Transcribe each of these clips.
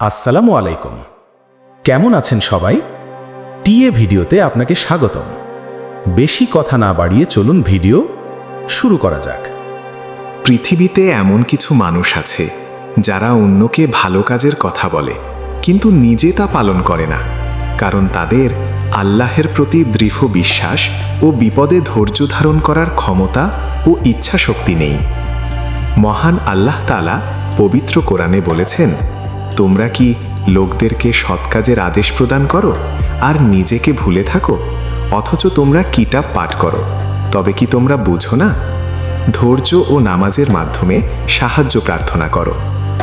আসসালামু আলাইকুম। কেমন আছেন সবাই? টিএ ভিডিওতে আপনাকে স্বাগতম। বেশি কথা না বাড়িয়ে চলুন ভিডিও শুরু করা যাক। পৃথিবীতে এমন কিছু মানুষ আছে যারা অন্যকে ভালো কাজের কথা বলে, কিন্তু নিজে তা পালন করে না। কারণ তাদের আল্লাহের প্রতি দৃঢ় বিশ্বাস ও বিপদে ধৈর্য ধারণ করার ক্ষমতা ও ইচ্ছা শক্তি নেই। মহান আল্লাহ তালা পবিত্র কোরআনে বলেছেন তোমরা কি লোকদেরকে সৎ কাজের আদেশ প্রদান করো? আর নিজেকে ভুলে থাকো? অথচ তোমরা কিতাব পাঠ করো। তবে কি তোমরা বুঝো না? ধৈর্য ও নামাজের মাধ্যমে সাহায্য প্রার্থনা করো।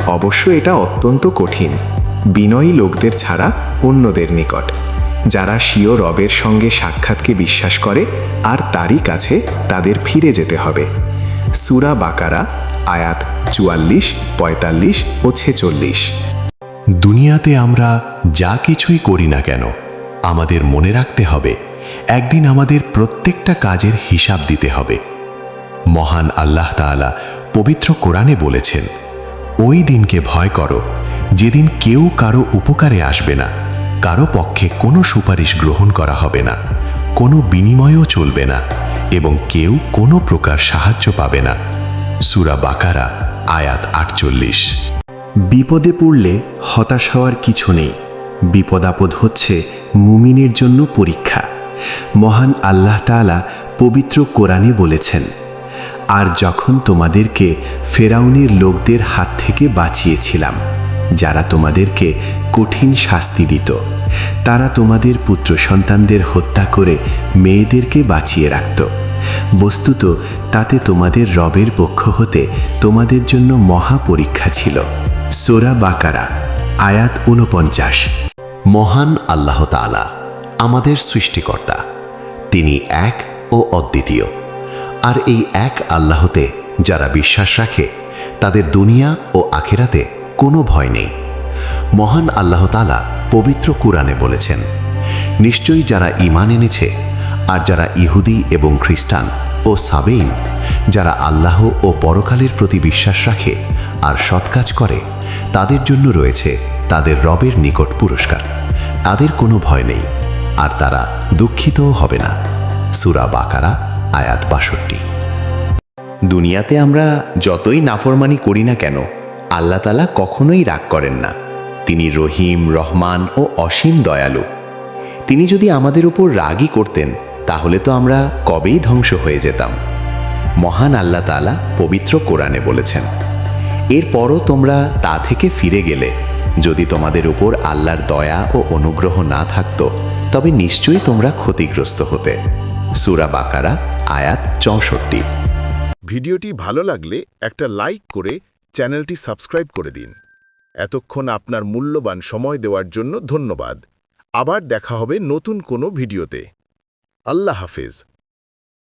অবশ্য এটা অত্যন্ত কঠিন। বিনয়ী লোকদের ছাড়া অন্যদের নিকট। যারা স্বীয় রবের সঙ্গে সাক্ষাৎকে বিশ্বাস করে, আর তারই কাছে তাদের ফিরে যেতে হবে। সুরা বাকারা, আয়াত চুয়াল্লিশ, পঁয়তাল্লিশ ও ছেচল্লিশ। দুনিয়াতে আমরা যা কিছুই করি না কেন, আমাদের মনে রাখতে হবে, একদিন আমাদের প্রত্যেকটা কাজের হিসাব দিতে হবে। মহান আল্লাহ তাআলা পবিত্র কোরআনে বলেছেন, ওই দিনকে ভয় করো, যেদিন কেউ কারও উপকারে আসবে না, কারও পক্ষে কোনো সুপারিশ গ্রহণ করা হবে না, কোনো বিনিময়ও চলবে না, এবং কেউ কোনো প্রকার সাহায্য পাবে না। সুরা বাকারা, আয়াত আটচল্লিশ। বিপদে পড়লে হতাশ হওয়ার কিছু নেই। বিপদ আপদ হচ্ছে মুমিনের জন্য পরীক্ষা। মহান আল্লাহ তাআলা পবিত্র কোরআনে বলেছেন, আর যখন তোমাদেরকে ফেরাউনের লোকদের হাত থেকে বাঁচিয়েছিলাম, যারা তোমাদেরকে কঠিন শাস্তি দিত, তারা তোমাদের পুত্র সন্তানদের হত্যা করে মেয়েদেরকে বাঁচিয়ে রাখত। বস্তুত তাতে তোমাদের রবের পক্ষ হতে তোমাদের জন্য মহা পরীক্ষা ছিল। সোরা বাকারা, আয়াত উনপঞ্চাশ মহান আল্লাহ তাআলা আমাদের সৃষ্টিকর্তা। তিনি এক ও অদ্বিতীয়। আর এই এক আল্লাহতে যারা বিশ্বাস রাখে, তাদের দুনিয়া ও আখেরাতে কোনো ভয় নেই। মহান আল্লাহ তাআলা পবিত্র কুরআনে বলেছেন, নিশ্চয়ই যারা ঈমান এনেছে আর যারা ইহুদি এবং খ্রিস্টান ও সাবেইন যারা আল্লাহ ও পরকালের প্রতি বিশ্বাস রাখে আর সৎ কাজ করে তাদের জন্য রয়েছে তাদের রবের নিকট পুরস্কার। তাদের কোনো ভয় নেই, আর তারা দুঃখিতও হবে না। সুরা বাকারা, আয়াত বাষট্টি। দুনিয়াতে আমরা যতই নাফরমানি করি না কেন, আল্লাহ তালা কখনোই রাগ করেন না। তিনি রহিম, রহমান ও অসীম দয়ালু। তিনি যদি আমাদের উপর রাগই করতেন, তাহলে তো আমরা কবেই ধ্বংস হয়ে যেতাম। মহান আল্লাহ তালা পবিত্র কোরআনে বলেছেন এরপরও তোমরা তা থেকে ফিরে গেলে। যদি তোমাদের উপর আল্লাহর দয়া ও অনুগ্রহ না থাকত, তবে নিশ্চয়ই তোমরা ক্ষতিগ্রস্ত হতে। সুরা বাকারা, আয়াত চৌষট্টি। ভিডিওটি ভালো লাগলে একটা লাইক করে চ্যানেলটি সাবস্ক্রাইব করে দিন। এতক্ষণ আপনার মূল্যবান সময় দেওয়ার জন্য ধন্যবাদ। আবার দেখা হবে নতুন কোনো ভিডিওতে। আল্লাহ হাফেজ।